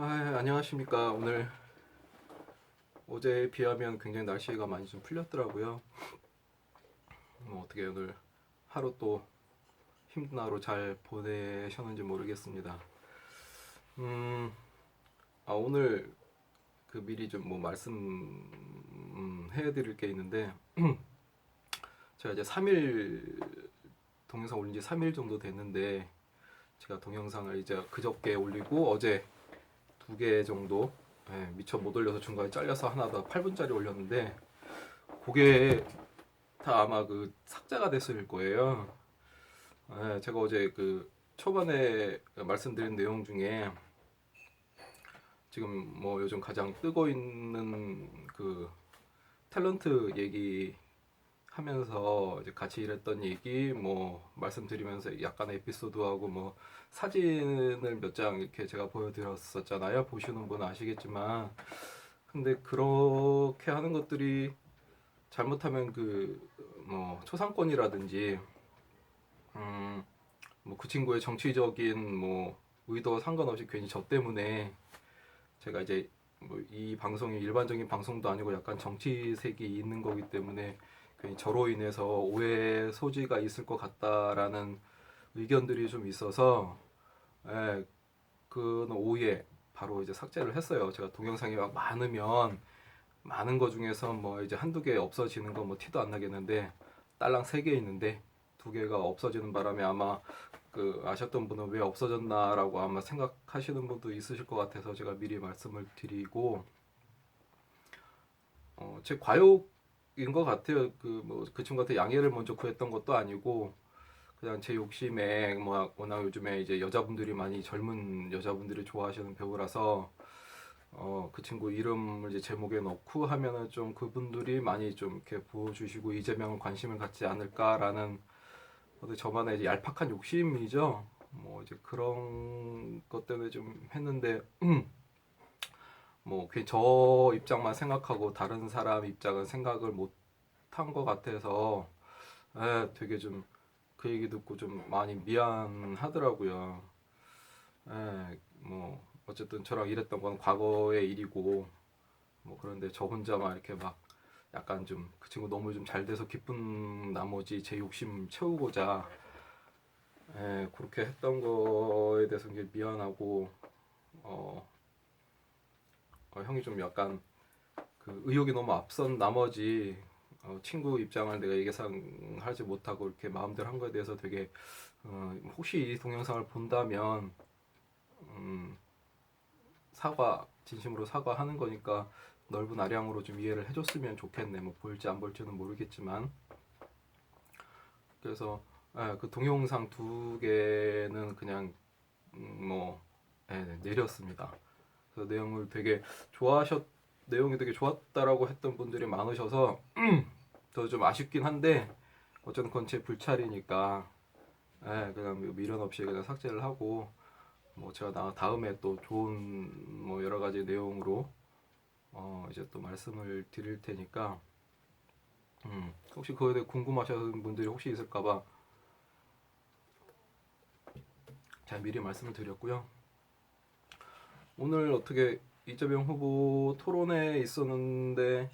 아, 안녕하십니까. 오늘 어제에 비하면 굉장히 날씨가 많이 좀 풀렸더라고요. 뭐 어떻게 오늘 하루 또 힘든 하루 잘 보내셨는지 모르겠습니다. 음, 아, 오늘 그 미리 좀 뭐 말씀 음, 해드릴 게 있는데 제가 이제 3일 동영상 올린 지 3일 정도 됐는데 제가 동영상을 이제 그저께 올리고 어제 두 개 정도 예, 미처 못 올려서 중간에 잘려서 하나 더 8분짜리 올렸는데 그게 다 아마 그 삭제가 됐을 거예요. 예, 제가 어제 그 초반에 말씀드린 내용 중에 지금 뭐 요즘 가장 뜨고 있는 그 탤런트 얘기 하면서 이제 같이 일했던 얘기 뭐 말씀드리면서 약간의 에피소드하고 뭐 사진을 몇 장 이렇게 제가 보여드렸었잖아요. 보시는 분은 아시겠지만 근데 그렇게 하는 것들이 잘못하면 그 뭐 초상권이라든지 음 뭐 그 친구의 정치적인 뭐 의도와 상관없이 괜히 저 때문에 제가 이제 뭐 이 방송이 일반적인 방송도 아니고 약간 정치색이 있는 거기 때문에 괜히 저로 인해서 오해 소지가 있을 것 같다라는 의견들이 좀 있어서 예, 그는 오해 바로 이제 삭제를 했어요. 제가 동영상이 막 많으면 많은 거 중에서 뭐 이제 한두 개 없어지는 거뭐 티도 안 나겠는데 딸랑 세 개 있는데 두 개가 없어지는 바람에 아마 그 아셨던 분은 왜 없어졌나라고 아마 생각하시는 분도 있으실 것 같아서 제가 미리 말씀을 드리고 어, 제 과욕 인것 같아요. 그 뭐 그 친구한테 양해를 먼저 구했던 것도 아니고 그냥 제 욕심에 뭐 워낙 요즘에 이제 여자분들이 많이 젊은 여자분들이 좋아하시는 배우라서 어, 그 친구 이름을 이제 제목에 넣고 하면은 좀 그분들이 많이 좀 이렇게 보여주시고 이재명을 관심을 갖지 않을까라는 어떤 저만의 이제 얄팍한 욕심이죠. 뭐 이제 그런 것 때문에 좀 했는데 뭐 저 입장만 생각하고 다른 사람 입장은 생각을 못 한 것 같아서 에, 되게 좀 그 얘기 듣고 좀 많이 미안하더라고요. 에, 뭐 어쨌든 저랑 일했던 건 과거의 일이고 뭐 그런데 저 혼자만 이렇게 막 약간 좀 그 친구 너무 좀 잘 돼서 기쁜 나머지 제 욕심 채우고자 에, 그렇게 했던 거에 대해서 굉장히 미안하고 어, 어, 형이 좀 약간 그 의욕이 너무 앞선 나머지 어, 친구 입장을 내가 예상하지 못하고 이렇게 마음대로 한 거에 대해서 되게 어, 혹시 이 동영상을 본다면 음, 사과 진심으로 사과하는 거니까 넓은 아량으로 좀 이해를 해줬으면 좋겠네. 뭐 볼지 안 볼지는 모르겠지만 그래서 예, 그 동영상 두 개는 그냥 음, 뭐 예, 네, 내렸습니다. 그래서 내용을 되게 좋아하셨 내용이 되게 좋았다라고 했던 분들이 많으셔서 더 좀 아쉽긴 한데 어쨌든 그건 제 불찰이니까 예, 그냥 뭐 미련 없이 그냥 삭제를 하고 뭐 제가 나 다음에 또 좋은 뭐 여러 가지 내용으로 어 이제 또 말씀을 드릴 테니까 음 혹시 그거에 대해 궁금하신 분들이 혹시 있을까봐 제가 미리 말씀을 드렸고요. 오늘 어떻게 이재명 후보 토론회 있었는데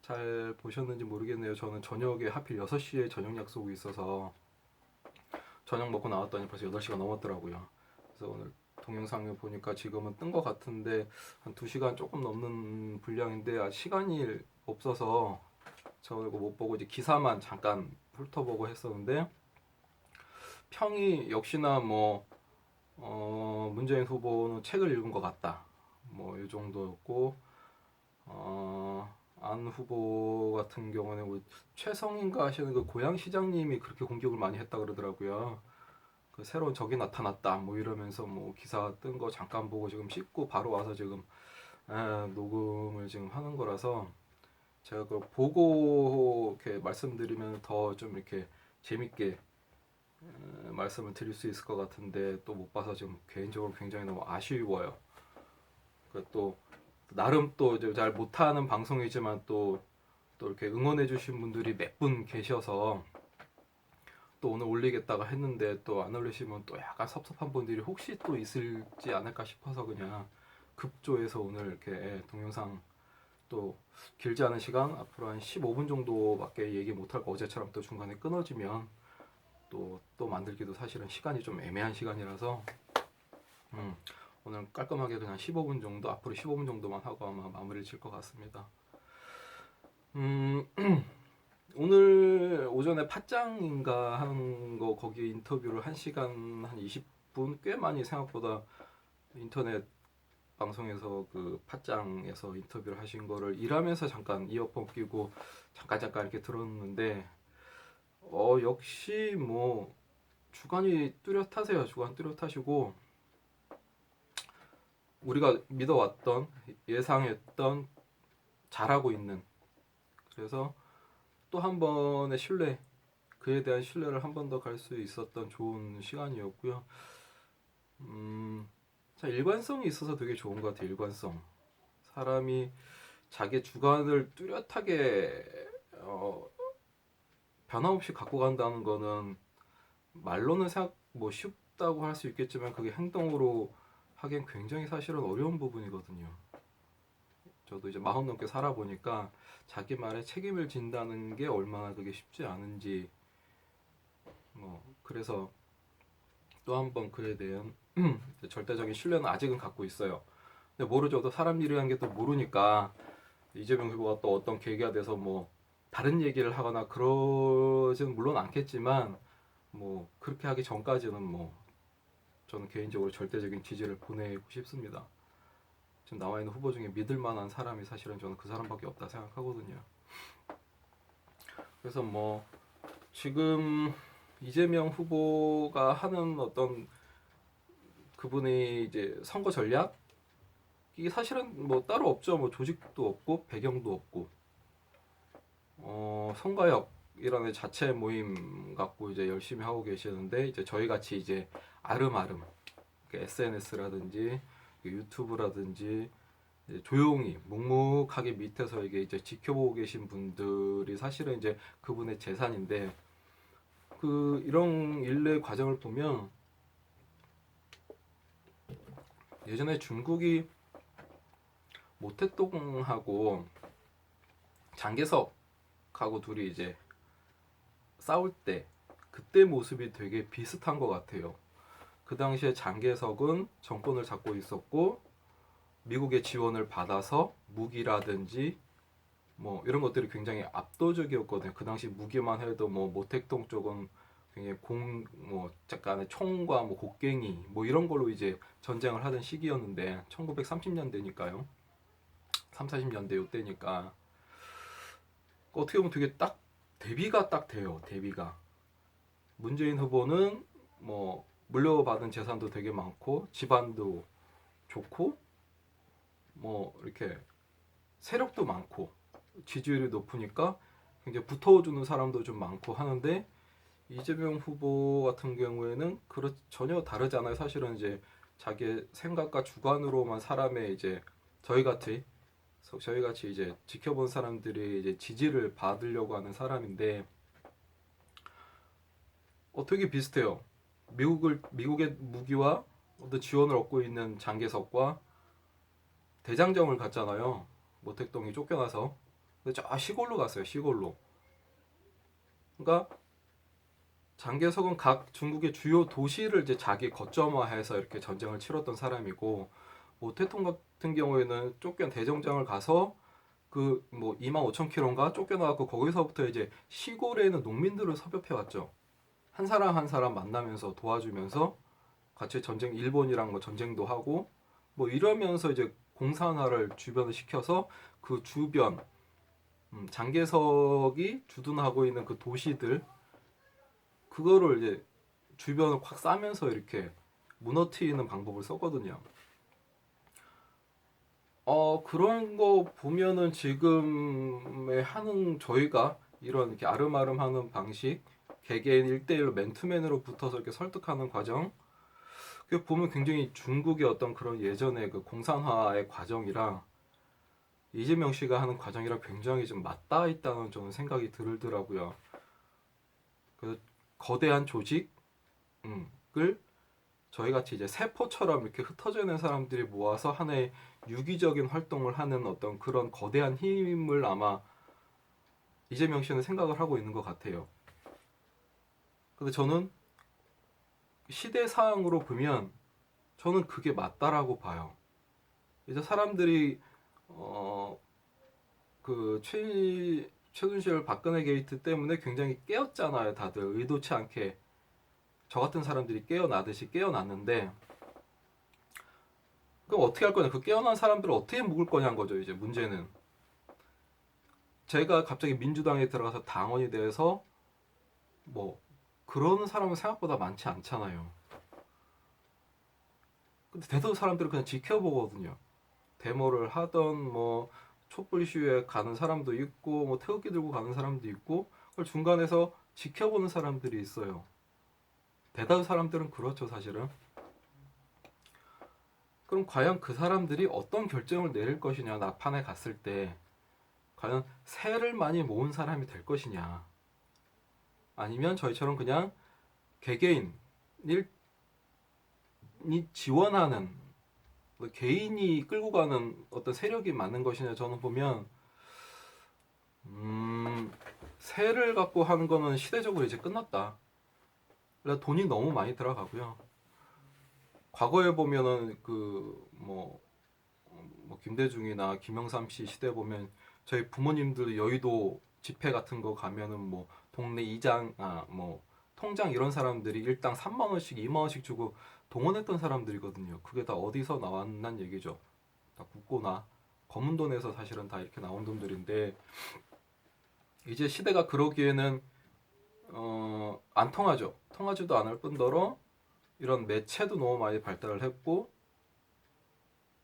잘 보셨는지 모르겠네요. 저는 저녁에 하필 6시에 저녁 약속이 있어서 저녁 먹고 나왔더니 벌써 8시가 넘었더라고요. 그래서 오늘 동영상을 보니까 지금은 뜬 것 같은데 한 2시간 조금 넘는 분량인데 아, 시간이 없어서 저 이거 못 보고 이제 기사만 잠깐 훑어보고 했었는데 평이 역시나 뭐 어, 문재인 후보는 책을 읽은 것 같다. 뭐 이 정도였고 어, 안 후보 같은 경우는 우리 최성인가 하시는 그 고양 시장님이 그렇게 공격을 많이 했다 그러더라고요. 그 새로운 적이 나타났다 뭐 이러면서 뭐 기사 뜬 거 잠깐 보고 지금 씻고 바로 와서 지금 에, 녹음을 지금 하는 거라서 제가 그 보고 이렇게 말씀드리면 더 좀 이렇게 재밌게 에, 말씀을 드릴 수 있을 것 같은데 또 못 봐서 지금 개인적으로 굉장히 너무 아쉬워요. 그또 나름 또 잘 못하는 방송이지만 또 또 이렇게 응원해 주신 분들이 몇 분 계셔서 또 오늘 올리겠다가 했는데 또 안 올리시면 또 약간 섭섭한 분들이 혹시 또 있을지 않을까 싶어서 그냥 급조해서 오늘 이렇게 예, 동영상 또 길지 않은 시간 앞으로 한 15분 정도밖에 얘기 못할 거 어제처럼 또 중간에 끊어지면 또 또 만들기도 사실은 시간이 좀 애매한 시간이라서 음, 오늘 깔끔하게 그냥 15분 정도 앞으로 15분 정도만 하고 아마 마무리를 칠 것 같습니다. 음, 오늘 오전에 팟짱인가 하는 거 거기 인터뷰를 1시간 한 20분 꽤 많이 생각보다 인터넷 방송에서 그 팟짱에서 인터뷰를 하신 거를 일하면서 잠깐 이어폰 끼고 잠깐 잠깐 이렇게 들었는데 어 역시 뭐 주관이 뚜렷하세요. 주관 뚜렷하시고 우리가 믿어왔던 예상했던 잘하고 있는 그래서 또 한 번의 신뢰 그에 대한 신뢰를 한 번 더 갈 수 있었던 좋은 시간이었고요. 음, 자 일관성이 있어서 되게 좋은 것 같아요. 일관성. 사람이 자기 주관을 뚜렷하게 어, 변함없이 갖고 간다는 거는 말로는 생각 뭐 쉽다고 할 수 있겠지만 그게 행동으로 하기엔 굉장히 사실은 어려운 부분이거든요. 저도 이제 마흔 넘게 살아보니까 자기 말에 책임을 진다는 게 얼마나 그게 쉽지 않은지 뭐 그래서 또 한 번 그에 대한 절대적인 신뢰는 아직은 갖고 있어요. 근데 모르죠. 또 사람 일이라는 게 또 모르니까 이재명 후보가 또 어떤 계기가 돼서 뭐 다른 얘기를 하거나 그러지는 물론 않겠지만 뭐 그렇게 하기 전까지는 뭐 저는 개인적으로 절대적인 지지를 보내고 싶습니다. 지금 나와 있는 후보 중에 믿을 만한 사람이 사실은 저는 그 사람밖에 없다 생각하거든요. 그래서 뭐 지금 이재명 후보가 하는 어떤 그분의 이제 선거 전략 이게 사실은 뭐 따로 없죠. 뭐 조직도 없고 배경도 없고 어 선거역이라는 자체 모임 갖고 이제 열심히 하고 계시는데 이제 저희 같이 이제 아름아름 SNS라든지 유튜브라든지 조용히 묵묵하게 밑에서 이게 이제 지켜보고 계신 분들이 사실은 이제 그분의 재산인데 그 이런 일례 과정을 보면 예전에 중국이 모태똥하고 장개석 하고 둘이 이제 싸울 때 그때 모습이 되게 비슷한 것 같아요. 그 당시에 장개석은 정권을 잡고 있었고 미국의 지원을 받아서 무기라든지 뭐 이런 것들이 굉장히 압도적이었거든요. 그 당시 무기만 해도 뭐 모택동 쪽은 굉장히 공뭐 약간의 총과 뭐 곡괭이 뭐 이런 걸로 이제 전쟁을 하던 시기였는데 1930년대니까요. 3, 40년대 요때니까 어떻게 보면 되게 딱 대비가 딱 돼요. 대비가 문재인 후보는 뭐 물려받은 재산도 되게 많고 집안도 좋고 뭐 이렇게 세력도 많고 지지율이 높으니까 굉장히 붙어주는 사람도 좀 많고 하는데 이재명 후보 같은 경우에는 그렇 전혀 다르지 않아요. 사실은 이제 자기 생각과 주관으로만 사람의 이제 저희 같이 저희 같이 이제 지켜본 사람들이 이제 지지를 받으려고 하는 사람인데 어 되게 비슷해요. 미국을 미국의 무기와 어떤 지원을 얻고 있는 장개석과 대장정을 갔잖아요. 모택동이 쫓겨나서 근데 저 시골로 갔어요. 시골로. 그러니까 장개석은 각 중국의 주요 도시를 이제 자기 거점화해서 이렇게 전쟁을 치렀던 사람이고 모태통 같은 경우에는 쫓겨 대정장을 가서 그 뭐 2만 5천 킬로인가 쫓겨나갖고 거기서부터 이제 시골에 있는 농민들을 섭렵해 왔죠. 한 사람 한 사람 만나면서 도와주면서 같이 전쟁 일본이랑 뭐 전쟁도 하고 뭐 이러면서 이제 공산화를 주변을 시켜서 그 주변 음, 장개석이 주둔하고 있는 그 도시들 그거를 이제 주변을 확 싸면서 이렇게 무너뜨리는 방법을 썼거든요. 어 그런 거 보면은 지금의 하는 저희가 이런 이렇게 아름아름 하는 방식 개개인 1대1로 맨투맨으로 붙어서 이렇게 설득하는 과정 그 보면 굉장히 중국의 어떤 그런 예전의 그 공산화의 과정이랑 이재명 씨가 하는 과정이랑 굉장히 좀 맞닿아 있다는 저는 생각이 들더라고요. 그래서 거대한 조직을 저희 같이 이제 세포처럼 이렇게 흩어져 있는 사람들이 모아서 하나의 유기적인 활동을 하는 어떤 그런 거대한 힘을 아마 이재명 씨는 생각을 하고 있는 것 같아요. 근데 저는 시대 사항으로 보면 저는 그게 맞다라고 봐요. 이제 사람들이 어그 최 최순실 박근혜 게이트 때문에 굉장히 깨었잖아요. 다들 의도치 않게 저 같은 사람들이 깨어나듯이 깨어났는데 그럼 어떻게 할 거냐? 그 깨어난 사람들을 어떻게 묵을 거냐는 거죠. 이제 문제는 제가 갑자기 민주당에 들어가서 당원이 돼서 뭐 그런 사람은 생각보다 많지 않잖아요. 근데 대다수 사람들은 그냥 지켜보거든요. 데모를 하던 뭐 촛불 시위에 가는 사람도 있고 뭐 태극기 들고 가는 사람도 있고 그걸 중간에서 지켜보는 사람들이 있어요. 대다수 사람들은 그렇죠, 사실은. 그럼 과연 그 사람들이 어떤 결정을 내릴 것이냐, 나판에 갔을 때 과연 세를 많이 모은 사람이 될 것이냐, 아니면 저희처럼 그냥 개개인 일이 지원하는 뭐 개인이 끌고 가는 어떤 세력이 많은 것이냐 저는 보면 음, 세를 갖고 하는 거는 시대적으로 이제 끝났다. 돈이 너무 많이 들어가고요. 과거에 보면은 그뭐 뭐 김대중이나 김영삼 씨 시대 보면 저희 부모님들 여의도 집회 같은 거 가면은 뭐 동네 이장 아 뭐 통장 이런 사람들이 일당 3만 원씩 2만 원씩 주고 동원했던 사람들이거든요. 그게 다 어디서 나왔난 얘기죠. 다 국고나 검은 돈에서 사실은 다 이렇게 나온 돈들인데 이제 시대가 그러기에는 어, 안 통하죠. 통하지도 않을 뿐더러 이런 매체도 너무 많이 발달을 했고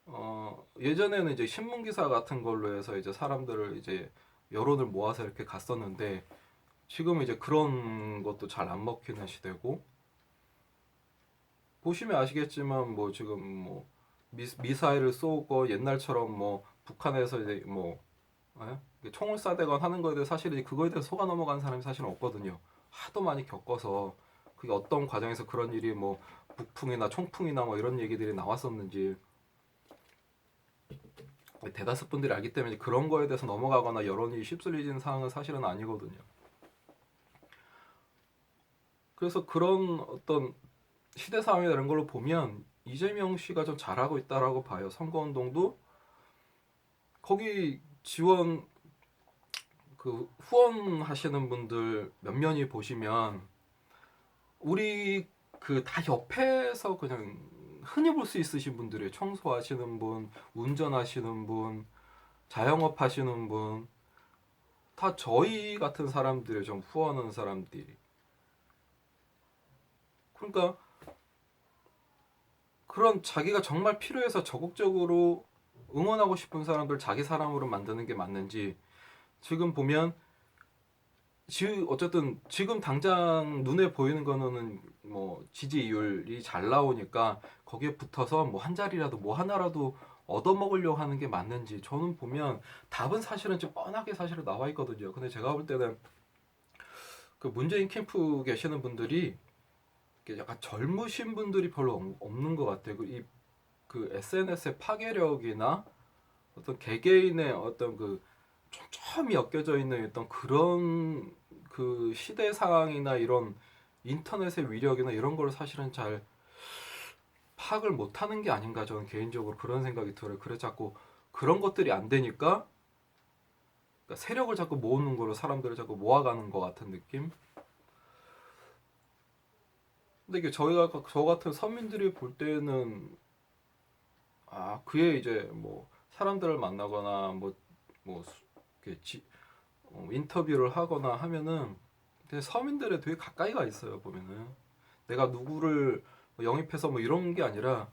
어, 예전에는 이제 신문 기사 같은 걸로 해서 이제 사람들을 이제 여론을 모아서 이렇게 갔었는데 지금 이제 그런 것도 잘 안 먹히는 시대고 보시면 아시겠지만 뭐 지금 뭐 미, 미사일을 쏘고 옛날처럼 뭐 북한에서 이제 뭐 예? 총을 쏴대건 하는 거에 대해 사실 그거에 대해서 속아 넘어가는 사람이 사실은 없거든요. 하도 많이 겪어서 그게 어떤 과정에서 그런 일이 뭐 북풍이나 총풍이나 뭐 이런 얘기들이 나왔었는지 대다수 분들이 알기 때문에 그런 거에 대해서 넘어가거나 여론이 휩쓸리는 상황은 사실은 아니거든요. 그래서 그런 어떤 시대 상황이나 이런 걸로 보면 이재명 씨가 좀 잘하고 있다라고 봐요. 선거 운동도 거기 지원 그 후원하시는 분들 몇 면이 보시면 우리 그 다 옆에서 그냥 흔히 볼 수 있으신 분들이에요. 청소하시는 분, 운전하시는 분, 자영업 하시는 분, 다 저희 같은 사람들의 좀 후원하는 사람들이. 그러니까 그런 자기가 정말 필요해서 적극적으로 응원하고 싶은 사람들 자기 사람으로 만드는 게 맞는지 지금 보면 지 어쨌든 지금 당장 눈에 보이는 거는 뭐 지지율이 잘 나오니까 거기에 붙어서 뭐 한 자리라도 뭐 하나라도 얻어먹으려고 하는 게 맞는지 저는 보면 답은 사실은 좀 뻔하게 사실은 나와 있거든요. 근데 제가 볼 때는 그 문재인 캠프 계시는 분들이 약간 젊으신 분들이 별로 없- 없는 것 같아요. 그, 이, 그 SNS의 파괴력이나 어떤 개개인의 어떤 그 촘촘히 엮여져 있는 어떤 그런 그 시대 상황이나 이런 인터넷의 위력이나 이런 걸 사실은 잘 파악을 못하는 게 아닌가 저는 개인적으로 그런 생각이 들어요. 그래 자꾸 그런 것들이 안 되니까 그러니까 세력을 자꾸 모으는 거로 사람들을 자꾸 모아가는 것 같은 느낌. 근데 이게 저희가 저 같은 서민들이 볼 때는 아 그에 이제 뭐 사람들을 만나거나 뭐뭐 지, 어, 인터뷰를 하거나 하면은 서민들에 되게 가까이가 있어요 보면은 내가 누구를 뭐 영입해서 뭐 이런 게 아니라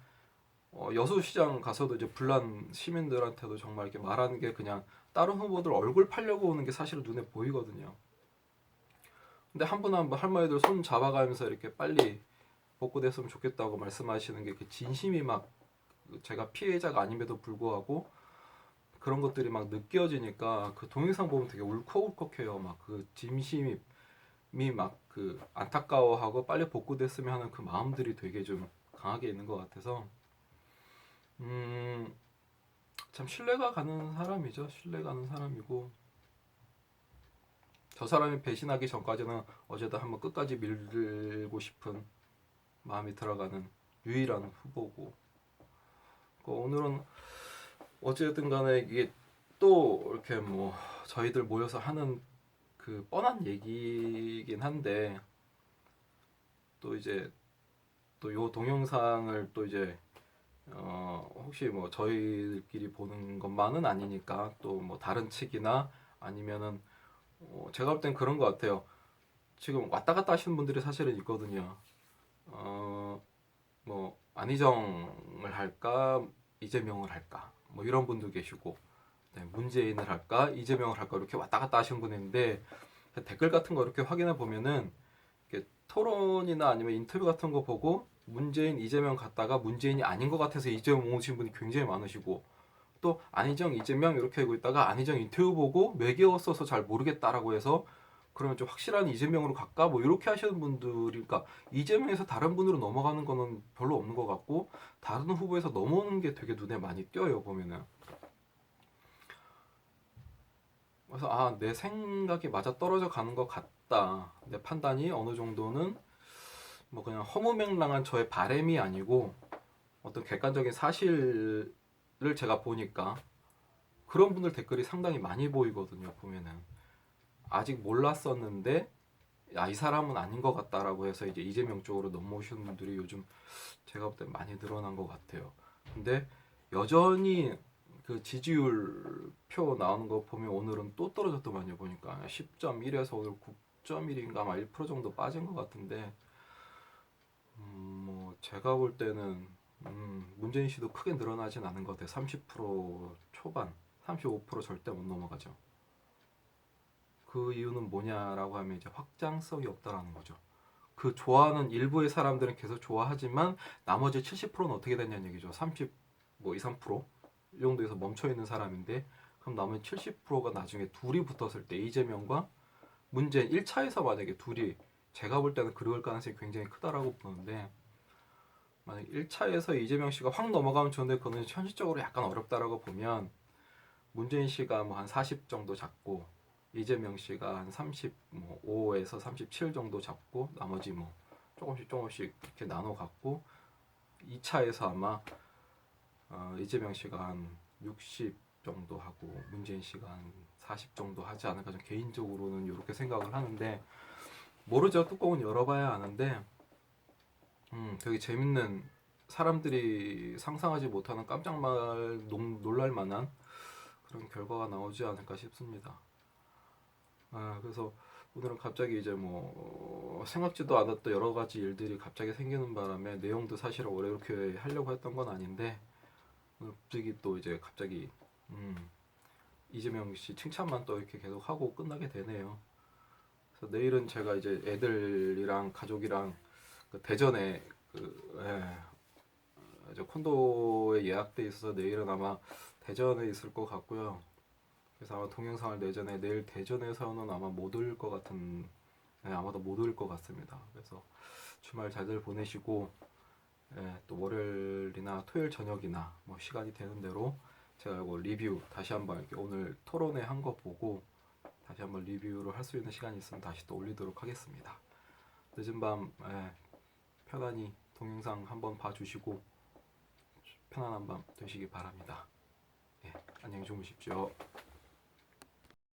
어, 여수시장 가서도 이제 불난 시민들한테도 정말 이렇게 말하는 게 그냥 다른 후보들 얼굴 팔려고 오는 게 사실은 눈에 보이거든요. 근데 한 분 한 분 할머니들 손 잡아가면서 이렇게 빨리 복구됐으면 좋겠다고 말씀하시는 게 그 진심이 막 제가 피해자가 아님에도 불구하고 그런 것들이 막 느껴지니까 그 동영상 보면 되게 울컥울컥해요. 막그 진심이 막 그 안타까워하고 빨리 복구됐으면 하는 그 마음들이 되게 좀 강하게 있는 것 같아서 음, 참 신뢰가 가는 사람이죠. 신뢰 가는 사람이고 저 사람이 배신하기 전까지는 어제도 한번 끝까지 밀고 싶은 마음이 들어가는 유일한 후보고 그 오늘은 어쨌든 간에 이게 또 이렇게 뭐 저희들 모여서 하는 그 뻔한 얘기긴 한데 또 이제 또 요 동영상을 또 이제 어 혹시 뭐 저희들끼리 보는 것만은 아니니까 또 뭐 다른 측이나 아니면은 어 제가 볼 땐 그런 것 같아요. 지금 왔다 갔다 하시는 분들이 사실은 있거든요. 어 뭐 안희정을 할까 이재명을 할까 뭐 이런 분도 계시고 네, 문재인을 할까 이재명을 할까 이렇게 왔다 갔다 하시는 분이 있는데 댓글 같은 거 이렇게 확인해 보면은 이렇게 토론이나 아니면 인터뷰 같은 거 보고 문재인 이재명 갔다가 문재인이 아닌 것 같아서 이재명 오신 분이 굉장히 많으시고 또 안희정 이재명 이렇게 하고 있다가 안희정 인터뷰 보고 매개웠어서 잘 모르겠다라고 해서 그러면 좀 확실한 이재명으로 갈까? 뭐 이렇게 하시는 분들이 그러니까 이재명에서 다른 분으로 넘어가는 거는 별로 없는 것 같고 다른 후보에서 넘어오는 게 되게 눈에 많이 띄어요 보면은. 그래서 아 내 생각이 맞아 떨어져 가는 것 같다. 내 판단이 어느 정도는 뭐 그냥 허무맹랑한 저의 바램이 아니고 어떤 객관적인 사실을 제가 보니까 그런 분들 댓글이 상당히 많이 보이거든요 보면은 아직 몰랐었는데 야이 사람은 아닌 것 같다라고 해서 이제 이재명 쪽으로 넘어오시는 분들이 요즘 제가 볼 때 많이 늘어난 것 같아요. 근데 여전히 그 지지율 표 나오는 거 보면 오늘은 또 떨어졌더만요 보니까 10.1에서 오늘 9.1인가 아마 1% 정도 빠진 것 같은데 음, 뭐 제가 볼 때는 음, 문재인 씨도 크게 늘어나진 않은 것 같아요. 30% 초반, 35% 절대 못 넘어가죠. 그 이유는 뭐냐라고 하면 이제 확장성이 없다라는 거죠. 그 좋아하는 일부의 사람들은 계속 좋아하지만 나머지 70%는 어떻게 됐냐는 얘기죠. 30, 뭐 2, 3%? 이 정도에서 멈춰 있는 사람인데 그럼 남은 70%가 나중에 둘이 붙었을 때 이재명과 문재인 1차에서 만약에 둘이 제가 볼 때는 그럴 가능성이 굉장히 크다라고 보는데 만약 1차에서 이재명 씨가 확 넘어가면 좋은데 그거는 현실적으로 약간 어렵다라고 보면 문재인 씨가 뭐 한 40 정도 잡고 이재명 씨가 한 35에서 37 정도 잡고 나머지 뭐 조금씩 조금씩 이렇게 나눠 갖고 2차에서 아마 어, 이재명 씨가 한 60 정도 하고 문재인 씨가 한 40 정도 하지 않을까 좀 개인적으로는 이렇게 생각을 하는데 모르죠 뚜껑은 열어봐야 아는데 음 되게 재밌는 사람들이 상상하지 못하는 깜짝 놀랄 만한 그런 결과가 나오지 않을까 싶습니다. 아 그래서 오늘은 갑자기 이제 뭐 생각지도 않았던 여러 가지 일들이 갑자기 생기는 바람에 내용도 사실 원래 이렇게 하려고 했던 건 아닌데 갑자기 또 이제 갑자기 음, 이재명 씨 칭찬만 또 이렇게 계속 하고 끝나게 되네요. 그래서 내일은 제가 이제 애들이랑 가족이랑 그 대전에 그 예, 이제 콘도에 예약돼 있어서 내일은 아마 대전에 있을 것 같고요. 그래서 아마 동영상을 내전에 내일 대전에서는 아마 못 올 것 같은 예, 아마도 못 올 것 같습니다. 그래서 주말 잘들 보내시고 예, 또 월요일이나 토요일 저녁이나 뭐 시간이 되는 대로 제가 이거 리뷰 다시 한번 이렇게 오늘 토론회 한 거 보고 다시 한번 리뷰를 할 수 있는 시간이 있으면 다시 또 올리도록 하겠습니다. 늦은 밤 예, 편안히 동영상 한번 봐주시고 편안한 밤 되시기 바랍니다. 예, 안녕히 주무십시오.